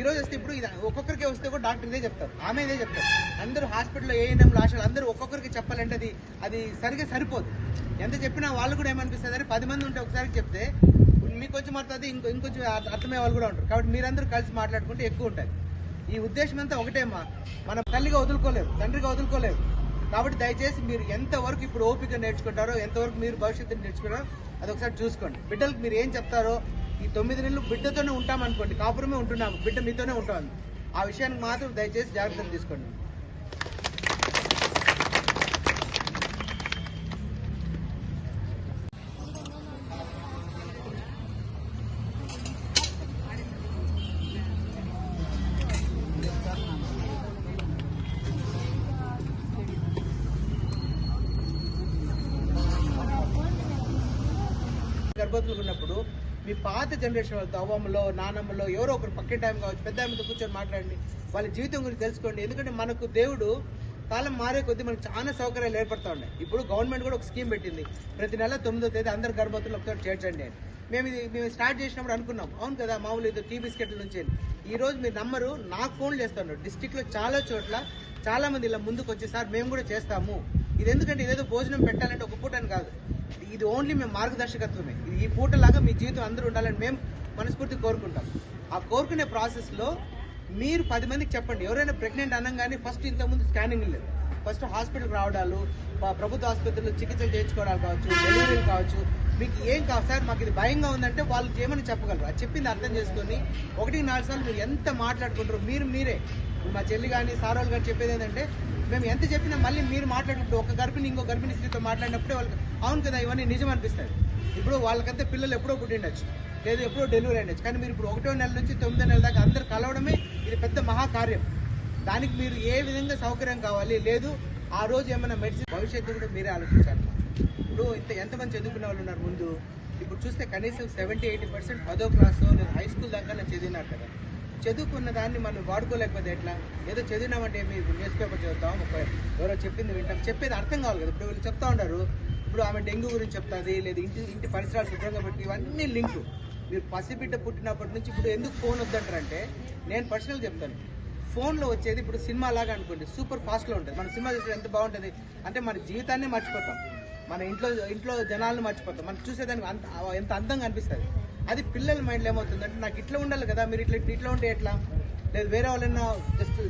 ఈరోజు వస్తే ఇప్పుడు ఇది ఒక్కొక్కరికి వస్తే కూడా డాక్టర్ ఇదే చెప్తారు. ఆమె ఇదే చెప్తారు. అందరూ హాస్పిటల్లో ఏఎన్ఎం ఆశలు అందరూ ఒక్కొక్కరికి చెప్పాలంటే అది అది సరిగ్గా సరిపోదు. ఎంత చెప్పినా వాళ్ళు కూడా ఏమనిపిస్తుంది అంటే పది మంది ఉంటే ఒకసారి చెప్తే మీకు కొంచెం అర్థం ఇంకో ఇంకొంచెం అర్థమయ్యే వాళ్ళు కూడా ఉంటారు. కాబట్టి మీరందరూ కలిసి మాట్లాడుకుంటే ఎక్కువ ఉంటుంది ఈ ఉద్దేశం అంతా ఒకటేమ్మా మనం తల్లిగా వదులుకోలేము తండ్రిగా వదులుకోలేము కాబట్టి దయచేసి మీరు ఎంతవరకు ఇప్పుడు ఓపిక నేర్చుకుంటారో ఎంతవరకు మీరు భవిష్యత్తుని నేర్చుకుంటారో అది ఒకసారి చూసుకోండి. బిడ్డలకు మీరు ఏం చెప్తారో ఈ తొమ్మిది నెలలు బిడ్డతోనే ఉంటామనుకోండి కాపురమే ఉంటున్నాము బిడ్డ మీతోనే ఉంటాం. ఆ విషయానికి మాత్రం దయచేసి జాగ్రత్తలు తీసుకోండి. గర్భవతులు ఉన్నప్పుడు మీ పాత జనరేషన్ వాళ్ళతో అవ్వమ్మలో నానమ్మలో ఎవరో ఒకరు పక్కన టైం కావచ్చు పెద్ద ఆమెతో కూర్చొని మాట్లాడండి. వాళ్ళ జీవితం గురించి తెలుసుకోండి. ఎందుకంటే మనకు దేవుడు కాలం మారే కొద్దీ మనకు చాలా సౌకర్యాలు ఏర్పడతా ఉన్నాయి. ఇప్పుడు గవర్నమెంట్ కూడా ఒక స్కీమ్ పెట్టింది. ప్రతి నెల తొమ్మిదో తేదీ అందరు గర్భవతులు ఒకసారి చేర్చండి అని. మేము ఇది మేము స్టార్ట్ చేసినప్పుడు అనుకున్నాం. అవును కదా మామూలు ఇది టీ బిస్కెట్ల నుంచి ఈ రోజు మీరు నమ్మరు నాకు ఫోన్ చేస్తాను డిస్టిక్లో చాలా చోట్ల చాలా మంది ఇలా ముందుకు వచ్చి సార్ మేము కూడా చేస్తాము. ఇది ఎందుకంటే ఇదేదో భోజనం పెట్టాలంటే ఒక పూట అని కాదు. ఇది ఓన్లీ మేము మార్గదర్శకత్వమే. ఇది ఈ పూటలాగా మీ జీవితం అందరూ ఉండాలని మేము మనస్ఫూర్తి కోరుకుంటాం. ఆ కోరుకునే ప్రాసెస్లో మీరు పది మందికి చెప్పండి. ఎవరైనా ప్రెగ్నెంట్ అనగానే ఫస్ట్ ఇంతకుముందు స్కానింగ్ లేదు ఫస్ట్ హాస్పిటల్కి రావడాలు ప్రభుత్వ ఆసుపత్రుల్లో చికిత్సలు చేయించుకోవడాలు కావచ్చు డెలివరీలు కావచ్చు. మీకు ఏం కాదు సార్ మాకు ఇది భయంగా ఉందంటే వాళ్ళు ఏమని చెప్పగలరు? అది చెప్పింది అర్థం చేసుకొని ఒకటి నాలుగు సార్లు మీరు ఎంత మాట్లాడుకుంటారు మీరు మీరే. మా చెల్లి కానీ సారోళ్ళు కానీ చెప్పేది ఏంటంటే మేము ఎంత చెప్పినా మళ్ళీ మీరు మాట్లాడినప్పుడు ఒక గర్భిణి ఇంకో గర్భిణి స్త్రీతో మాట్లాడినప్పుడే వాళ్ళకి అవును కదా ఇవన్నీ నిజం అనిపిస్తాయి. ఇప్పుడు వాళ్ళకంతా పిల్లలు ఎప్పుడో పుట్టిండొచ్చు లేదు ఎప్పుడో డెలివరీ అయ్యొచ్చు కానీ మీరు ఇప్పుడు ఒకటో నెల నుంచి తొమ్మిదో నెల దాకా అందరు కలవడమే ఇది పెద్ద మహాకార్యం. దానికి మీరు ఏ విధంగా సౌకర్యం కావాలి? లేదు ఆ రోజు ఏమైనా మెడిసిన్ భవిష్యత్తు కూడా మీరే ఆలోచించాలి. ఇప్పుడు ఇంత ఎంతమంది చదువుకునే వాళ్ళు ఉన్నారు ముందు? ఇప్పుడు చూస్తే కనీసం సెవెంటీ ఎయిటీ పర్సెంట్ పదో క్లాస్ లేదా హై స్కూల్ దాకా చదివినారు కదా. చదువుకున్న దాన్ని మనం వాడుకోలేకపోతే ఎట్లా? ఏదో చదివినామంటే మీరు న్యూస్ పేపర్ చదువుతాం ఎవరో చెప్పింది వింటాం. చెప్పేది అర్థం కావాలి కదా. ఇప్పుడు వీళ్ళు చెప్తా ఉంటారు ఇప్పుడు ఆమె డెంగ్యూ గురించి చెప్తుంది లేదా ఇంటి ఇంటి పరిసరాలు శుభ్రంగా పెట్టి ఇవన్నీ లింకు. మీరు పసిబిడ్డ పుట్టినప్పటి నుంచి ఇప్పుడు ఎందుకు ఫోన్ వద్దంటారంటే నేను పర్సనల్ చెప్తాను. ఫోన్లో వచ్చేది ఇప్పుడు సినిమా లాగా అనుకోండి. సూపర్ ఫాస్ట్లో ఉంటుంది. మన సినిమా చూస్తే ఎంత బాగుంటుంది? అంటే మన జీవితాన్ని మర్చిపోతాం. మన ఇంట్లో ఇంట్లో జనాలను మర్చిపోతాం. మనం చూసేదానికి అంత ఎంత అందంగా అనిపిస్తుంది. అది పిల్లల మైండ్లో ఏమవుతుందంటే నాకు ఇట్లా ఉండాలి కదా మీరు ఇట్లా ఇట్లా ఉంటే ఎట్లా? లేదు వేరే వాళ్ళైనా జస్ట్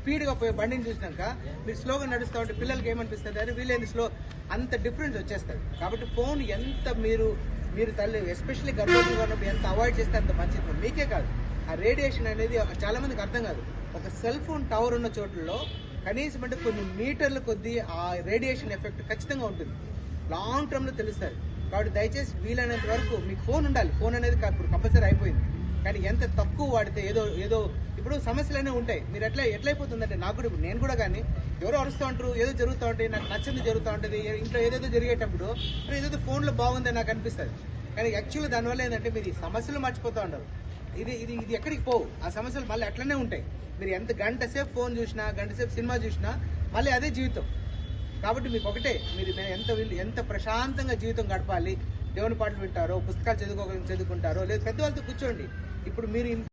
స్పీడ్గా పోయే బండిని చూసినాక మీరు స్లోగా నడుస్తూ ఉంటే పిల్లలకి ఏమనిపిస్తుంది? అరే వీళ్ళేది స్లో అంత డిఫరెన్స్ వచ్చేస్తుంది. కాబట్టి ఫోన్ ఎంత మీరు మీరు తల్లి ఎస్పెషల్లీ గర్భవతిగా ఉన్నప్పుడు ఎంత అవాయిడ్ చేస్తే అంత మంచిది మీకే కాదు. ఆ రేడియేషన్ అనేది ఒక- చాలా మందికి అర్థం కాదు. ఒక సెల్ ఫోన్ టవర్ ఉన్న చోట్లలో కనీసం అంటే కొన్ని మీటర్ల కొద్దీ ఆ రేడియేషన్ ఎఫెక్ట్ ఖచ్చితంగా ఉంటుంది. లాంగ్ టర్మ్లో తెలుస్తారు తెలుస్తుంది. కాబట్టి దయచేసి వీలైనంత వరకు మీకు ఫోన్ ఉండాలి. ఫోన్ అనేది ఇప్పుడు కంపల్సరీ అయిపోయింది. కానీ ఎంత తక్కువ వాడితే ఏదో ఏదో ఇప్పుడు సమస్యలనే ఉంటాయి. మీరు ఎట్లా ఎట్లయిపోతుందంటే నాకు కూడా నేను కూడా కానీ ఎవరో అరుస్తూ ఉంటారు ఏదో జరుగుతూ ఉంటాయి నాకు నచ్చింది జరుగుతూ ఉంటుంది ఇంట్లో ఏదేదో జరిగేటప్పుడు అరే ఏదేదో ఫోన్లో బాగుంది నాకు అనిపిస్తుంది. కానీ యాక్చువల్గా దానివల్ల ఏంటంటే మీరు సమస్యలు మర్చిపోతూ ఉండరు ఇది ఇది ఇది ఎక్కడికి పోవు. ఆ సమస్యలు మళ్ళీ అట్లనే ఉంటాయి. మీరు ఎంత గంట సేపు ఫోన్ చూసినా గంట సేపు సినిమా చూసినా మళ్ళీ అదే జీవితం. కాబట్టి మీకు ఒకటే మీరు నేను ఎంత వీళ్ళు ఎంత ప్రశాంతంగా జీవితం గడపాలి దేవుని పాటలు వింటారో పుస్తకాలు చదువుకో చదువుకుంటారో లేదు పెద్దవాళ్ళతో కూర్చోండి. ఇప్పుడు మీరు